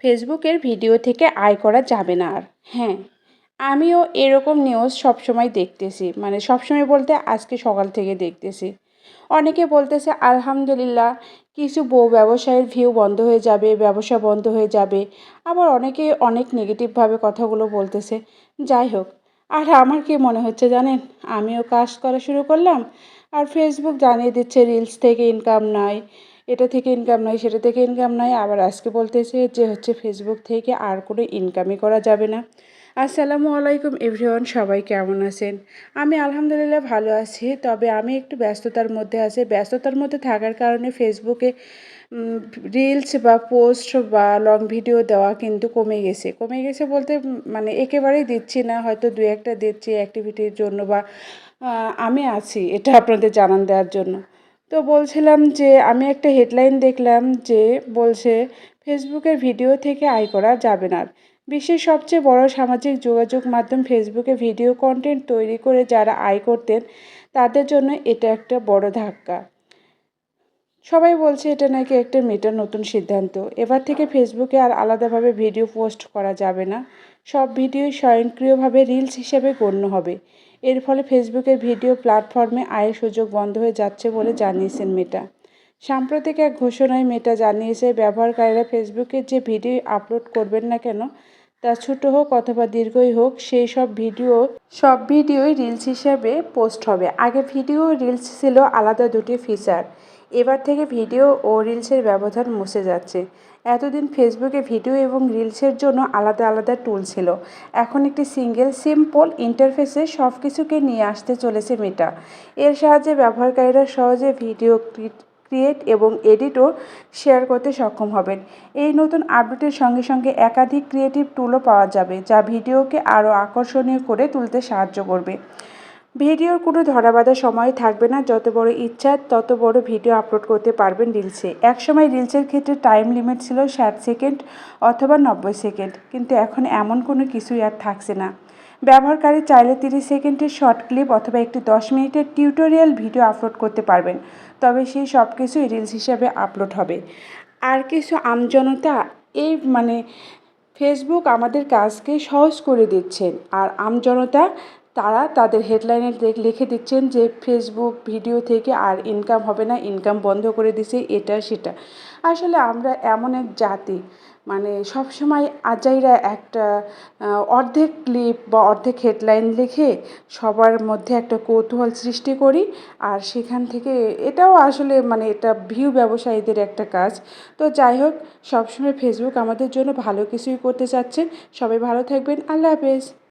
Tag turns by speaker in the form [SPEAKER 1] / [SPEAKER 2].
[SPEAKER 1] ফেসবুকের ভিডিও থেকে আয় করা যাবে না আর। হ্যাঁ আমিও এরকম নিউজ সবসময় দেখতেছি। মানে সবসময় বলতে আজকে সকাল থেকে দেখতেছি। অনেকে বলতেছে, আলহামদুলিল্লাহ, কিছু বউ ব্যবসায়ের ভিউ বন্ধ হয়ে যাবে, ব্যবসা বন্ধ হয়ে যাবে। আবার অনেকে অনেক নেগেটিভভাবে কথাগুলো বলতেছে। যাই হোক, আর আমার কি মনে হচ্ছে জানেন? আমিও কাজ করা শুরু করলাম, আর ফেসবুক জানিয়ে দিচ্ছে রিলস থেকে ইনকাম নাই। এটা থেকে ইনকাম নাই সেটা থেকে ইনকাম নাই আবার আজকে বলতেছে যে হচ্ছে ফেসবুক থেকে আর কোনো ইনকামই করা যাবে না। আসসালামু আলাইকুম এভরিওয়ান সবাই কেমন আছেন? আমি আলহামদুলিল্লাহ ভালো আছি, তবে আমি একটু ব্যস্ততার মধ্যে আছি। ব্যস্ততার মধ্যে থাকার কারণে ফেসবুকে রিলস বা পোস্ট বা লং ভিডিও দেওয়া কিন্তু কমে গেছে। কমে গেছে বলতে মানে একেবারেই দিচ্ছি না, হয়তো দু একটা দিচ্ছি অ্যাক্টিভিটির জন্য বা আমি আছি এটা আপনাদের জানান দেওয়ার জন্য। তো বলছিলাম যে আমি একটা হেডলাইন দেখলাম যে বলছে, ফেসবুকের ভিডিও থেকে আয় করা যাবে না। বিশ্বের সবচেয়ে বড় সামাজিক যোগাযোগ মাধ্যম ফেসবুকে ভিডিও কন্টেন্ট তৈরি করে যারা আয় করতেন, তাদের জন্য এটা একটা বড় ধাক্কা। সবাই বলছে এটা নাকি একটা মেটার নতুন সিদ্ধান্ত। এবার থেকে ফেসবুকে আর আলাদাভাবে ভিডিও পোস্ট করা যাবে না। সব ভিডিওই স্বয়ংক্রিয়ভাবে রিলস হিসেবে গণ্য হবে। এর ফলে ফেসবুকের ভিডিও প্ল্যাটফর্মে আয়ের সুযোগ বন্ধ হয়ে যাচ্ছে বলে জানিয়েছেন মেটা সাম্প্রতিক এক ঘোষণায় মেটা জানিয়েছে, ব্যবহারকারীরা ফেসবুকে যে ভিডিও আপলোড করবেন না কেন, তা ছোটো হোক অথবা দীর্ঘই হোক, সেই সব ভিডিও, সব ভিডিওই রিলস হিসেবে পোস্ট হবে। আগে ভিডিও রিলস ছিল আলাদা দুটি ফিচার এবার থেকে ভিডিও ও রিলসের ব্যবধান মুছে যাচ্ছে। এতদিন ফেসবুকে ভিডিও এবং রিলসের জন্য আলাদা আলাদা টুল ছিল। এখন একটি সিঙ্গেল সিম্পল ইন্টারফেসে সব কিছুকে নিয়ে আসতে চলেছে মেটা এর সাহায্যে ব্যবহারকারীরা সহজে ভিডিও ক্রিয়েট এবং এডিটও শেয়ার করতে সক্ষম হবেন। এই নতুন আপডেটের সঙ্গে সঙ্গে একাধিক ক্রিয়েটিভ টুলও পাওয়া যাবে, যা ভিডিওকে আরও আকর্ষণীয় করে তুলতে সাহায্য করবে। ভিডিওর কোনো ধরাবাঁধা সময় থাকবে না। যত বড় ইচ্ছা, তত বড় ভিডিও আপলোড করতে পারবেন রিলসে। একসময় রিলসের ক্ষেত্রে টাইম লিমিট ছিল ষাট সেকেন্ড অথবা নব্বই সেকেন্ড। কিন্তু এখন এমন কোনো কিছুই আর থাকছে না। ব্যবহারকারী চাইলে তিরিশ সেকেন্ডের শর্ট ক্লিপ অথবা একটি দশ মিনিটের টিউটোরিয়াল ভিডিও আপলোড করতে পারবেন। তবে সেই সব কিছুই রিলস হিসাবে আপলোড হবে। আর কিছু আমজনতা এই মানে ফেসবুক আমাদের কাজকে সহজ করে দিচ্ছেন আর আমজনতা তারা তাদের হেডলাইনে লিখে দিচ্ছেন যে ফেসবুক ভিডিও থেকে আর ইনকাম হবে না ইনকাম বন্ধ করে দিছে এটা, সেটা। আসলে আমরা এমন এক জাতি মানে সবসময় আজাইরা একটা অর্ধেক ক্লিপ বা অর্ধেক হেডলাইন লিখে সবার মধ্যে একটা কৌতূহল সৃষ্টি করি আর সেখান থেকে এটাও আসলে মানে এটা ভিউ ব্যবসায়ীদের একটা কাজ। তো যাই হোক, সবসময় ফেসবুক আমাদের জন্য ভালো কিছুই করতে চাচ্ছে সবাই ভালো থাকবেন। আল্লাহ হাফেজ।